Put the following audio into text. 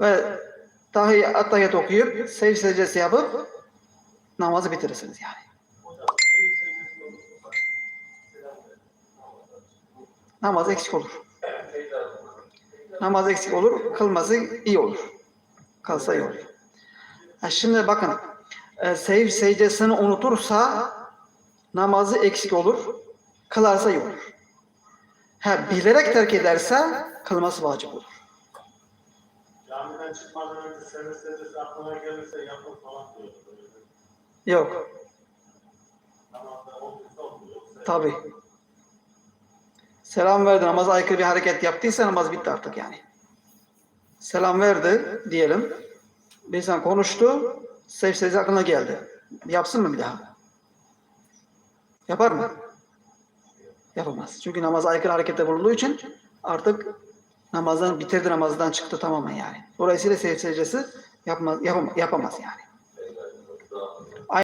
ve dahi attahiyat okuyup secde secdesi yapıp namazı bitirirsiniz yani. Namaz eksik olur. Namaz eksik olur, kılması iyi olur. Kalsa iyi olur. Ha şimdi bakın, e, sev secdesini unutursa namazı eksik olur, kılarsa iyi olur. Ha, bilerek terk ederse kılması vacip olur. Camiden çıkmadan önce seni secdesi aklına gelirse yapın falan diyor. Yok, Namazda olduysa oldu. Yoksa tabi. Selam verdi, namaza aykırı bir hareket yaptıysa namaz bitti artık yani. Selam verdi diyelim. Bir insan konuştu, sev secde aklına geldi. Yapsın mı bir daha? Yapar mı? Yapamaz. Çünkü namaza aykırı harekette bulunduğu için artık namazdan bitirdi namazdan çıktı tamamen yani. Dolayısıyla secde secdesi yapmaz, yapamaz, yapamaz yani.